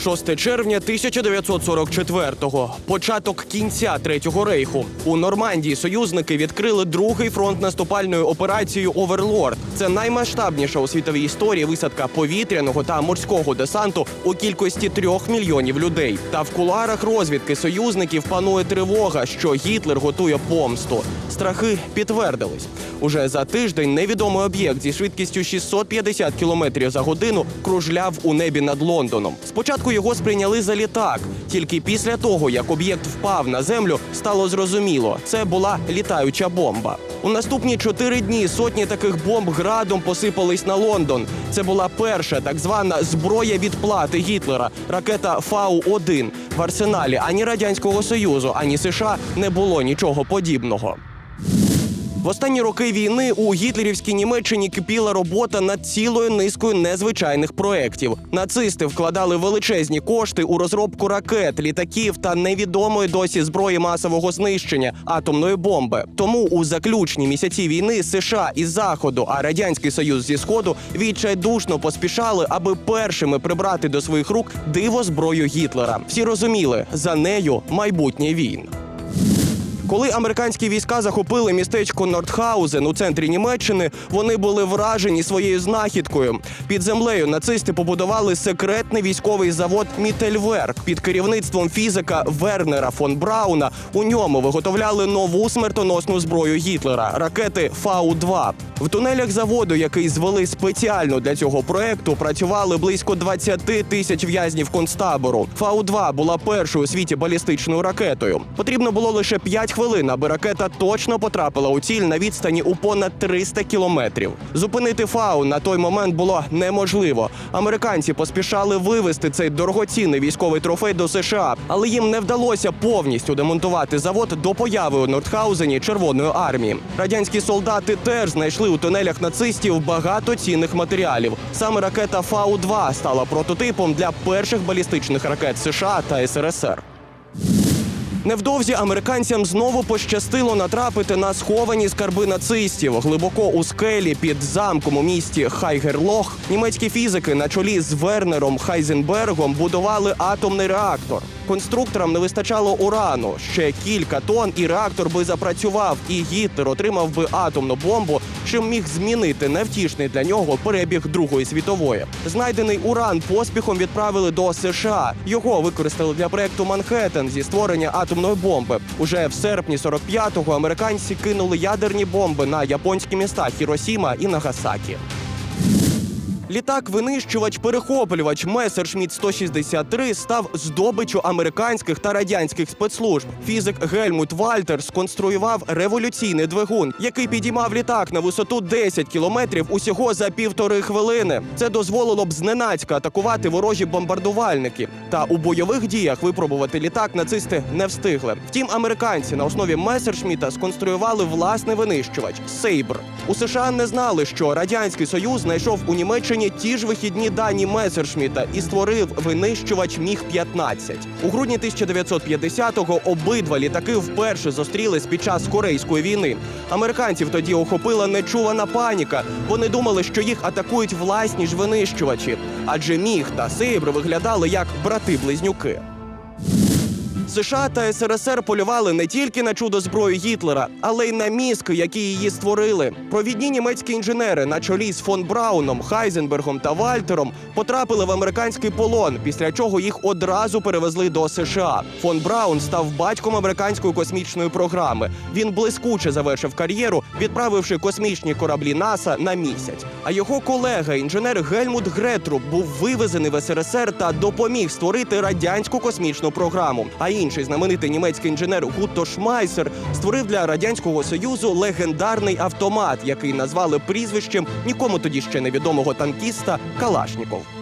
6 червня 1944-го. Початок кінця третього рейху. У Нормандії союзники відкрили другий фронт наступальною операцією Оверлорд. Це наймасштабніша у світовій історії висадка повітряного та морського десанту у кількості трьох мільйонів людей. Та в куларах розвідки союзників панує тривога, що Гітлер готує помсту. Страхи підтвердились. Уже за тиждень невідомий об'єкт зі швидкістю 650 км за годину кружляв у небі над Лондоном. Спочатку його сприйняли за літак. Тільки після того, як об'єкт впав на землю, стало зрозуміло, це була літаюча бомба. У наступні чотири дні сотні таких бомб градом посипались на Лондон. Це була перша так звана зброя відплати Гітлера, ракета Фау-1. В арсеналі ані радянського союзу, ані США не було нічого подібного. В останні роки війни у гітлерівській Німеччині кипіла робота над цілою низкою незвичайних проєктів. Нацисти вкладали величезні кошти у розробку ракет, літаків та невідомої досі зброї масового знищення атомної бомби. Тому у заключні місяці війни США із заходу, а радянський союз зі сходу відчайдушно поспішали, аби першими прибрати до своїх рук диво зброю Гітлера. Всі розуміли, за нею майбутнє війн. Коли американські війська захопили містечко Нордхаузен у центрі Німеччини, вони були вражені своєю знахідкою. Під землею нацисти побудували секретний військовий завод Мітельверк під керівництвом фізика Вернера фон Брауна. У ньому виготовляли нову смертоносну зброю Гітлера ракети Фау-2. В тунелях заводу, який звели спеціально для цього проекту, працювали близько 20 тисяч в'язнів концтабору. Фау-2 була першою у світі балістичною ракетою. Потрібно було лише 5 хвилин, аби ракета точно потрапила у ціль на відстані у понад 300 кілометрів. Зупинити Фау на той момент було неможливо. Американці поспішали вивезти цей дорогоцінний військовий трофей до США, але їм не вдалося повністю демонтувати завод до появи у Нордхаузені Червоної армії. Радянські солдати теж знайшли у тунелях нацистів багато цінних матеріалів. Саме ракета Фау-2 стала прототипом для перших балістичних ракет США та СРСР. Невдовзі американцям знову пощастило натрапити на сховані скарби нацистів глибоко у скелі під замком у місті Хайгерлох. Німецькі фізики на чолі з Вернером Хайзенбергом будували атомний реактор. Конструкторам не вистачало урану. Ще кілька тонн, і реактор би запрацював, і Гітлер отримав би атомну бомбу, чим міг змінити невтішний для нього перебіг Другої світової. Знайдений уран поспіхом відправили до США. Його використали для проекту Манхеттен зі створення атомної бомби. Уже в серпні 45-го американці кинули ядерні бомби на японські міста Хіросіма і Нагасакі. Літак-винищувач-перехоплювач Месершміт 163 став здобиччю американських та радянських спецслужб. Фізик Гельмут Вальтер сконструював революційний двигун, який підіймав літак на висоту 10 кілометрів усього за півтори хвилини. Це дозволило б зненацька атакувати ворожі бомбардувальники. Та у бойових діях випробувати літак нацисти не встигли. Втім, американці на основі Месершміта сконструювали власний винищувач Сейбр. У США не знали, що радянський союз знайшов у Німеччині ті ж вихідні дані Месершміта і створив винищувач Міг 15 У грудні 1950-го обидва літаки вперше зустрілись під час корейської війни. Американців тоді охопила нечувана паніка. Вони думали, що їх атакують власні ж винищувачі, адже міг та Сейбр виглядали як брати-близнюки. США та СРСР полювали не тільки на чудо зброю Гітлера, але й на мізки, які її створили. Провідні німецькі інженери на чолі з фон Брауном, Хайзенбергом та Вальтером потрапили в американський полон, після чого їх одразу перевезли до США. Фон Браун став батьком американської космічної програми. Він блискуче завершив кар'єру, відправивши космічні кораблі НАСА на місяць. А його колега, інженер Гельмут Гретруб, був вивезений в СРСР та допоміг створити радянську космічну програму. А інший знаменитий німецький інженер Гутто Шмайсер створив для радянського союзу легендарний автомат, який назвали прізвищем нікому тоді ще невідомого танкіста Калашніков.